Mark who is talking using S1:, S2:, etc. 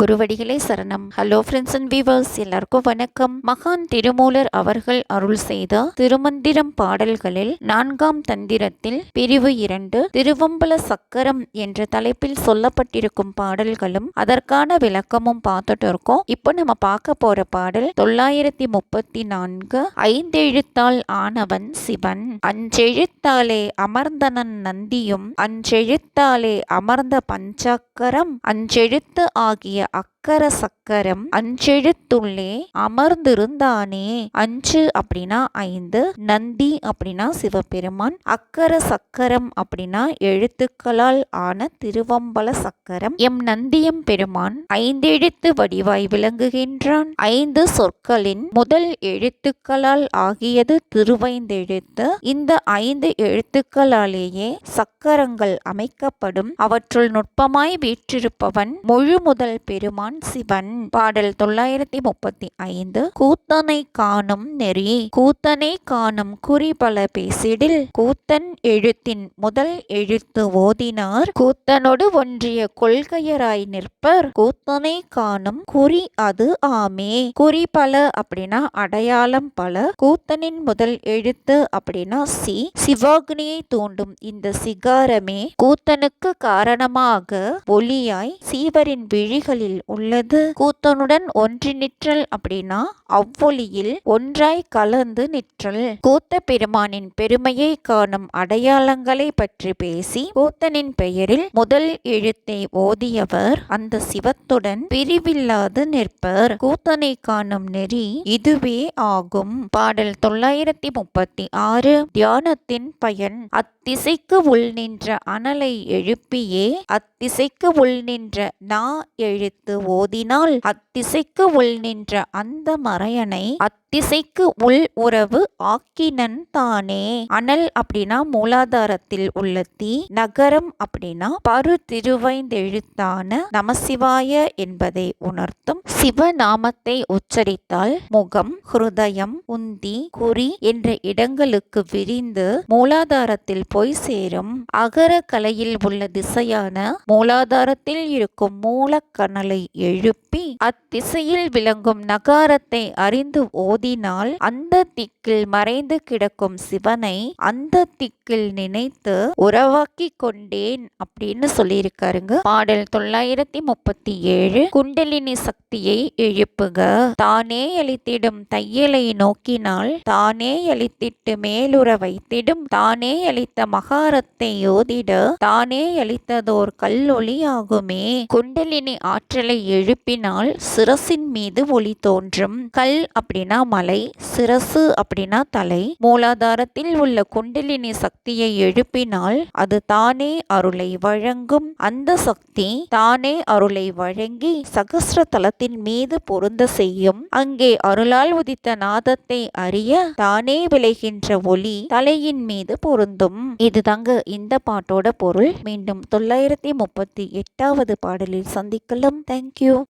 S1: குருவடிகளே சரணம். Hello friends and viewers எல்லாருக்கும் வணக்கம். மகான் திருமூலர் அவர்கள் அருள் செய்த திருமந்திரம் பாடல்களில் நான்காம் தந்திரத்தில் பிரிவு இரண்டு திருவம்பல சக்கரம் என்ற தலைப்பில் சொல்லப்பட்டிருக்கும் பாடல்களும் அதற்கான விளக்கமும் பார்த்துட்டு இருக்கோம். இப்போ நம்ம பார்க்க போற பாடல் தொள்ளாயிரத்தி முப்பத்தி நான்கு ஐந்தெழுத்தால் ஆனவன் சிவன். அஞ்செழுத்தாலே அமர்ந்தனன் நந்தியும் அஞ்செழுத்தாலே அமர்ந்த பஞ்சாக்கரம். அஞ்செழுத்து ஆகிய 악 அக்கர சக்கரம் அஞ்செழுத்துள்ளே அமர்ந்திருந்தானே. அஞ்சு அப்படின்னா ஐந்து நந்தி அப்படின்னா சிவபெருமான் அக்கர சக்கரம் அப்படின்னா எழுத்துக்களால் ஆன திருவம்பல சக்கரம். எம் நந்தியம் பெருமான் ஐந்தெழுத்து வடிவாய் விளங்குகின்றான். ஐந்து சொற்களின் முதல் எழுத்துக்களால் ஆகியது திருவைந்தெழுத்து. இந்த ஐந்து எழுத்துக்களாலேயே சக்கரங்கள் அமைக்கப்படும். அவற்றுள் நுட்பமாய் வீற்றிருப்பவன் முழு முதல் பெருமான் சிவன். பாடல் தொள்ளாயிரத்தி முப்பத்தி ஐந்து. கூத்தனை காணும் நெறி. கூத்தனை காணும் குறிபல பேசிடில். கூத்தன் எழுத்தின் முதல் எழுத்து ஓதினார். கூத்தனோடு ஒன்றிய கொள்கையராய் நிற்பர். கூத்தனை காணும் குறி அது ஆமே. குறி பல அப்படின்னா அடையாளம் பல. கூத்தனின் முதல் எழுத்து அப்படின்னா சி. சிவாக்னியை தூண்டும் இந்த சிகாரமே கூத்தனுக்கு காரணமாக ஒளியாய் சீவரின் விழிகளில் உள்ளது. கூத்தனுடன் ஒன்றி நிற்றல் அப்படின்னா அவ்வொலியில் ஒன்றாய் கலந்து நிற்றல். கூத்த பெருமானின் பெருமையை காணும் அடையாளங்களை பற்றி பேசி கூத்தனின் பெயரில் முதல் எழுத்தை ஓதியவர். அந்த சிவத்துடன் பிரிவில்லாது நிற்பர். கூத்தனை காணும் நெறி இதுவே ஆகும். பாடல் தொள்ளாயிரத்தி முப்பத்தி ஆறு தியானத்தின் பயன் அத்திசைக்கு உள் நின்ற அனலை எழுப்பியே அத்திசைக்கு உள் நின்ற நா எழுத்து ஓதினால் அத்திசைக்கு உள் நின்ற அந்த மறையனை அத் அத்திசைக்கு உள் உறவு ஆக்கினன் தானே. அனல் அப்படின்னா மூலாதாரத்தில் உள்ள தீ நகரம் அப்படின்னா பரு திருவைந்தெழுத்தான நமசிவாய என்பதை உணர்த்தும். சிவநாமத்தை உச்சரித்தால் முகம் ஹிருதயம் உந்தி குறி என்ற இடங்களுக்கு விரிந்து மூலாதாரத்தில் போய் சேரும். அகர கலையில் உள்ள திசையான மூலாதாரத்தில் இருக்கும் மூலக்கணலை எழுப்பி அத்திசையில் விளங்கும் நகாரத்தை அறிந்து ஓ ஓதினால் அந்த திக்கில் மறைந்து கிடக்கும் சிவனை அந்த திக்கில் நினைத்து உறவாக்கி கொண்டேன் அப்படின்னு சொல்லியிருக்காருங்க. பாடல் தொள்ளாயிரத்தி முப்பத்தி ஏழு குண்டலினி சக்தியை எழுப்புக. தானே அளித்திடும் தையலை நோக்கினால் தானே அளித்திட்டு மேலுற வைத்திடும். தானே அளித்த மகாரத்தை ஓதிட தானே அளித்ததோர் கல்லொளியாகுமே. குண்டலினி ஆற்றலை எழுப்பினால் சிரசின் மீது ஒளி தோன்றும். கல் அப்படின்னா மலை சிரசு அப்படின்னா தலை. மூலாதாரத்தில் உள்ள குண்டலினி சக்தியை எழுப்பினால் அது தானே அருளை வழங்கும். அந்த சக்தி தானே அருளை வழங்கி சகசிர தலத்தின் மீது பொருந்த செய்யும். அங்கே அருளால் உதித்த நாதத்தை அறிய தானே விளைகின்ற ஒளி தலையின் மீது பொருந்தும். இதுதாங்க இந்த பாட்டோட பொருள். மீண்டும் தொள்ளாயிரத்தி முப்பத்தி எட்டாவது பாடலில் சந்திக்கலாம். தேங்க்யூ